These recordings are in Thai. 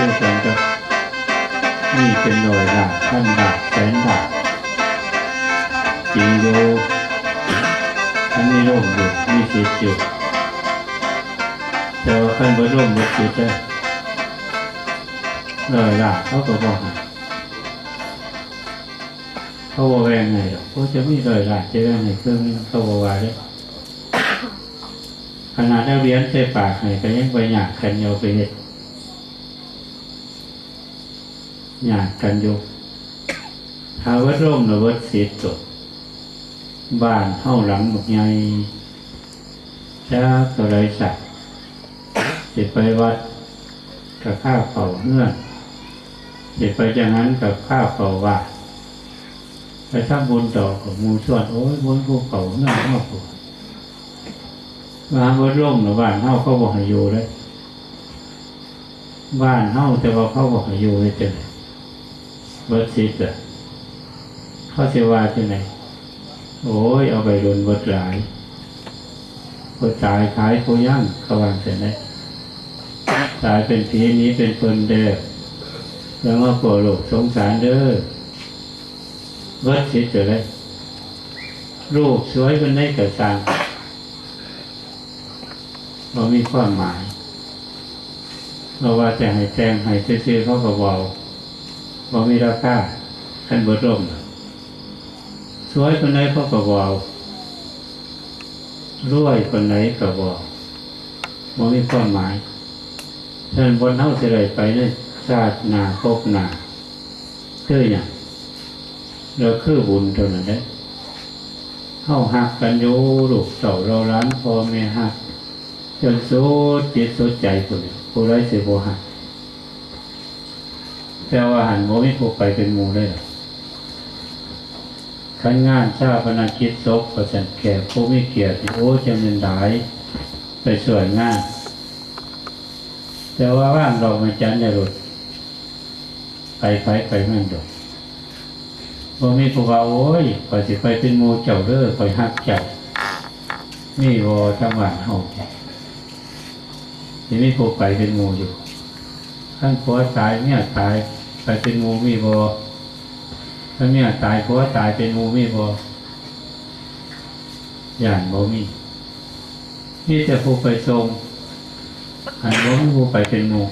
เป็นหน่วยละท่านดักแสนดักจริงอยู่ท่านมีร่มอยู่มีสิทธิ์อยู่แต่ว่าท่านบ่ร่มบ่สิทธิ์เลยหน่วยละเขาก็บอกให้เขาบอกแวงไงหรอกเขาจะมีหน่วยละจะแวงไงเครื่องนึงเขาบอกว่าเลยขนาดนักเรียนใส่ปากให้ก็ยังไปหยาดกันโยไปเฮ็ด หยาดกันอยู่ถ้าวัดร่มหรือวัดสีตกบ้านเท่าหลังหมดใหญ่จะตัวไรสักจะไปวัดกับข้าวเป่าเงื่อนจะไปจากนั้นกับข้าวเป่าว่าไปทำบุญต่อกับมูส่วนโอ้ยบุญภูเขาเงื่อนเท่าผู้มาวัดร่มหรือบ้านเท่าเขาบอกให้อยู่เลยบ้านเท่าแต่ว่าเขาบอกให้อยู่เลยเจอ เบิดซิดอะเขาเสวาที่ไหนโอ้ย เอาไปรุนเบิดหลายก็ตายขายโคย่างเขาวางเสร็จไหมตายเป็นผีนี้เป็นคนเด้อแล้วมาโปรโลกสงสารเด้อเบิดซิดจะได้รูปสวยมันได้กระสังเรามีความหมาย เราว่าจะให้แจงให้ซื้อเขาก็บอก บ่มีราคาขันเบิดร่มสวยคนไหนเขาก็บอกรวยคนไหนก็บอกบ่มีความหมายท่านบนเฮาสิได้ไปในชาตินาพหน้าคือหยังเราคือบุญเท่านั้นเด้เฮาหักกันอยู่ลูกเต่าเราล้านพ่อแม่หักจนสุดจิตสุดใจผู้นี้ผู้ไรเสิบ่หัก แต่ว่าหันโมไม่ผูกไปเป็นหมูเลยขันงานชาปนาคิดศพประจันแก่ผู้ไม่เกียรติโอ้จะเป็นหลาย ไปสวยงาน แต่ว่าว่างเราไม่จันได้หลุดไปไปไปม่นดกบ่มีผู้ว่าโอ้ยไปสิไปเป็นมูเจ้าเด้อไปหักเจ้านี่วอจังหวะเฮาที่มีผู้ไปเป็นมูอยู่ ท่านผัวตายเนี่ยตาย ไปเป็นงูมีบอท่าเนี่ยตายผัวตายเป็นงูมีบอย่างบ่มีนี่จะผู้ไปทรงหันบ่มีผู้ไปเป็นงู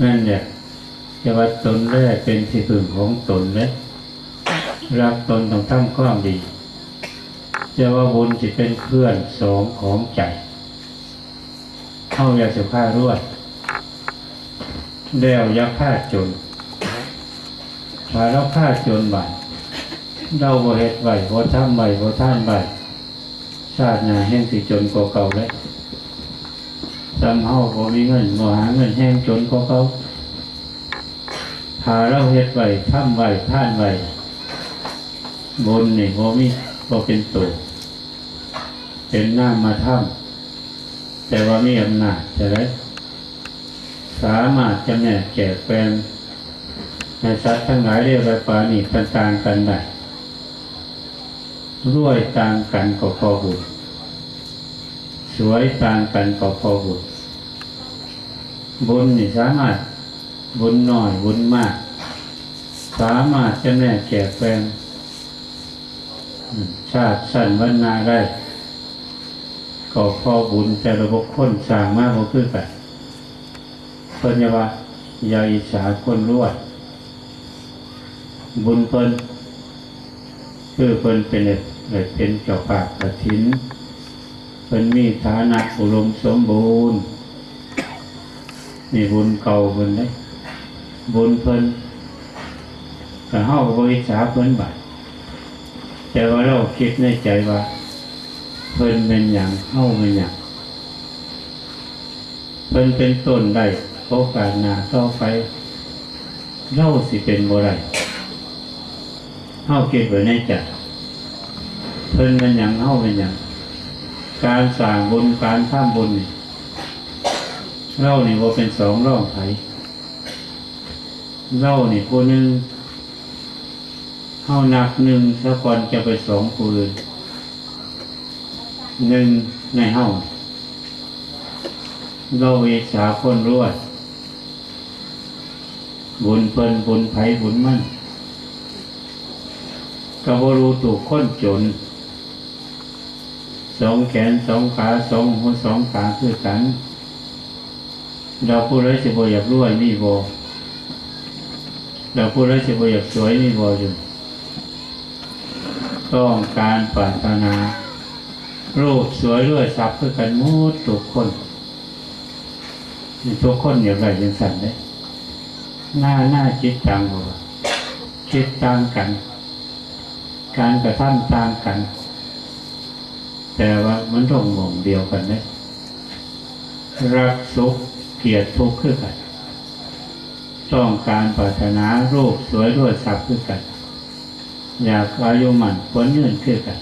นั่นเนี่ยจะว่าตนแรกเป็นที่พึ่งของตนเลยรักตนต้องทำความดีจะว่าบุญจะเป็นเพื่อนสองของใจเข้าอยากจะฆ่ารวด แล้วอยักฆ่าจนถ้าเราฆ่าจนบ่ายเราบ่เฮ็ดไหวบ่ทำไหวบ่ท่านไหวชาติหน้าแห้งสิจนกว่าเก่าเลยจำเฮาบ่มีเงินบ่หาเงินแห้งจนกว่าเก่าถ้าเราเฮ็ดไหวทำไหวท่านไหวบนนี่บ่มีบ่เป็นตัวเป็นหน้ามาท่ำแต่ว่ามีอำนาจใช่ไหม สามารถจำแนกแจกแปลงในสัตว์ทั้งหลายเรียกว่าปานีต่างกันได้รวยต่างกันก็พอบุญสวยต่างกันก็พอบุญบุญนี่สามารถบุญน้อยบุญมาก สามารถจำแนกแจกแปลงชาติสั้นวันนาได้ก็พอบุญแต่ระบบคนสร้างมากก็คือกัน เพิ่นว่าอย่าอิจฉาคนรวดบุญเพิ่นคือเพิ่นเป็นเอกเป็นเจ้าภาพกฐินเพิ่นมีฐานะอุดมสมบูรณ์นี่บุญเก่าเพิ่นได้บุญเพิ่นแต่เฮาบ่อิจาเพิ่นบัดแต่ว่าเราคิดในใจว่า เพิ่นเป็นหยังเฮาเป็นหยังเพิ่นเป็นต้นได้ โอกาสหนาต่อไปเล่าสิเป็นบ่ไรเฮาเก็บไว้ในใจเพิ่นเป็นหยังเฮาเป็นหยังการสร้างบุญการทำบุญนี่เล่านี่บ่าเป็นสองร่องไผเล่านี่ผู้หนึ่งเฮานับหนึ่งซะก่อนจะไปสองผู้อื่นหนึ่งในเฮาเราเวชาคนรวด บุญเพิ่นบุญไผ่บุญมั่นก็บ่รู้ถูกคนจน สองแขนสองขาสองหัวสองขาคือกันเราพูดแล้วจะบ่อยากรวยนี่บ่เราพูดแล้วจะบ่อยากสวยนี่บ่อยู่ ต้องการปรารถนารูปสวยรวยทรัพย์คือกันหมดทุกคนทุกคนอย่างไรยังสั่นได้ หน้าหน้าจิตต่างบ่คิดต่างกัน การกระทำต่างกัน แต่ว่ามันต้องมองเดียวกันนะรักสุขเกลียดทุกข์คือกัน ต้องการปรารถนารูปสวยรวยทรัพย์คือกัน อยากอายุมันผลเงินคือกัน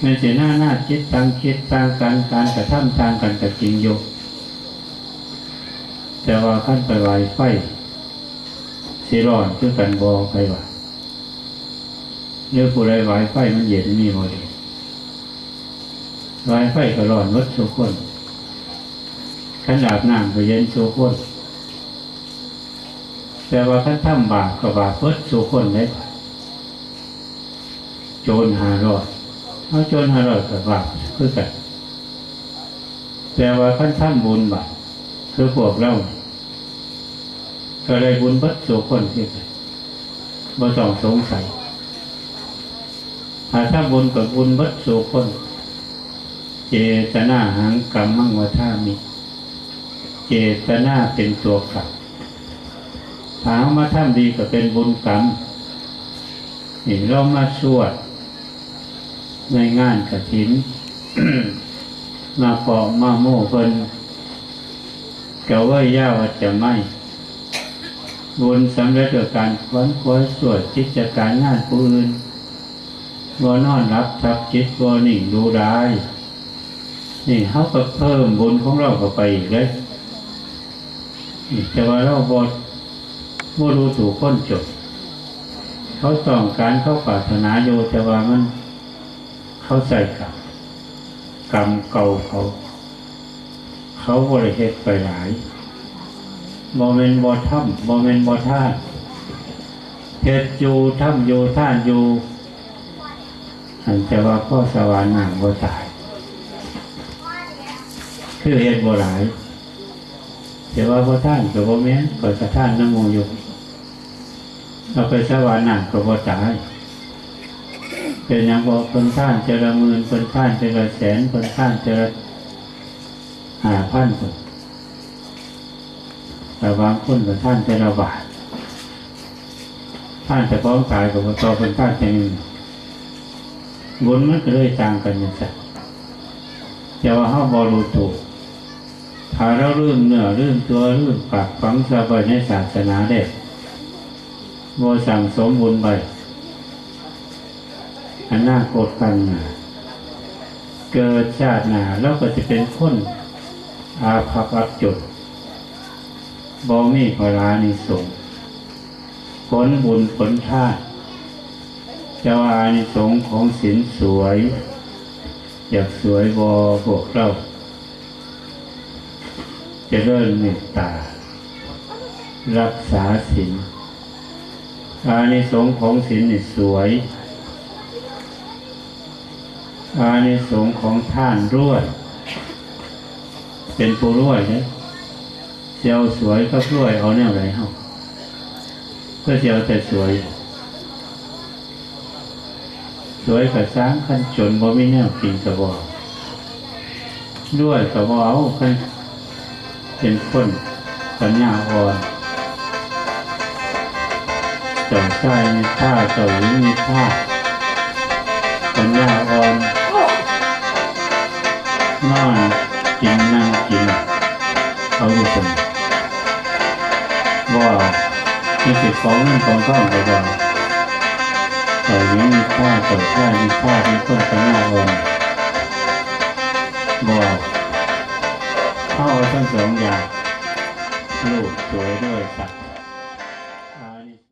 ในสีหน้าหน้าคิดต่างคิดต่างกันการกระทำต่างกันกับจริงอยู่ แต่ว่าขั้นไปไหวไฟสิร้อนคือกันบอไปว่าเนื้อผู้ใดไหวไฟมันเย็นมีบ่ดีไหวไฟก็ร้อนวัดสุคนขันอาบน้ำก็เย็นสุคนแต่ว่าขั้นทำบาปก็บาปวัดสุคนได้โจรหารอดเอาโจรหารอดกับบาปคือกันแต่ว่าขั้นทำบุญบาปคือพวกเรา ก็ได้บุญวัดสุคนที่กันบ่ต้องสงสัยถ้าบุญกับบุญวัดสุคน เจตนาหังกรรมมั่งวท่ามิเจตนาเป็นตัวกลับถามมาท่ามดีก็เป็นบุญกรรมนี่เรามาสวดในงานกระถิน มาปอกมาโม่เพิ่นเกาว่าย่าว่าจะไม่ บุญสำเร็จโดยการควนคว้ยสวดจิตจากการงานผู้อื่นบ่นอนรับทับจิตบ่นิ่งดูร้นี่เขาก็เพิ่มบุญของเราเข้าไปอีกเลยแต่ว่าเราบดบ่รู้ถูกค้นจบ เขาต้องการเขาปรารถนาอยู่แต่ว่ามัน เขาใส่กรรมกรรมเก่าเขา เขาบริเหตุไปหลาย บอเมนบอถ้ำบอเมนบอท่าเหตุอยู่ถ้ำอยู่ท่านอยู่อันแต่ว่าพ่อสวรรค์หนังบ่ตาย คือเหตุบ่หลายแต่ว่าพ่อท่านกับพ่อแม่นก็จะท่านน้ำมูอยู่เราไปสวรรค์หนังก็บ่ตายเป็นอย่างบอกคนท่านเจริญหมื่นคนท่านเจริญแสนคนท่านเจริญหาพันคน แต่บางคนคนท่านเจริญบาทท่านจะพร้อมตายกับต่อคนท่านจะหนึ่งบุญมันก็เลยต่างกันอย่างสัแต่ว่าเขาบอรู้ถูถ้าเราเรื่องเนื้อเรื่องตัวเรื่องปากฝังสบายในศาสนาเด็กโมสั่งสมบุญไปอันหน้าโกดกันหนาเกิดชาติหนาแล้วก็จะเป็นคนอาภัพอับจุด บอมีพลานิสงส์ผลบุญผลทาสเจ้าอานิสงของศีลสวย อยากสวยบอพวกเรา จะเริ่มเมตตา รักษาศีลอานิสงของศีลนี่สวย อานิสงของท่านรวย เป็นผู้รวยเนี่ย เจียวสวยก็รวยเอาแนวไหนเฮาเพื่อเจียวแต่สวย สวยกับสร้างขันจนบ่มีแนวกินกระบอกรวยกระบอกเอาขันเป็นคนปัญญาอ่อนเจ้าชายมีท่าเจ้าหญิงมีท่าปัญญาอ่อนนอนกินนั่งกินเอาอยู่คน บ่าไม่ติดของเงินของทองก็บ่เอาเจ้าหญิงมีค่าเจ้าชายมีค่ามีคนสัญญาอ่อนบ่เอาเข้าเอทั้งสองอย่างลูกสวยด้วยสัตว์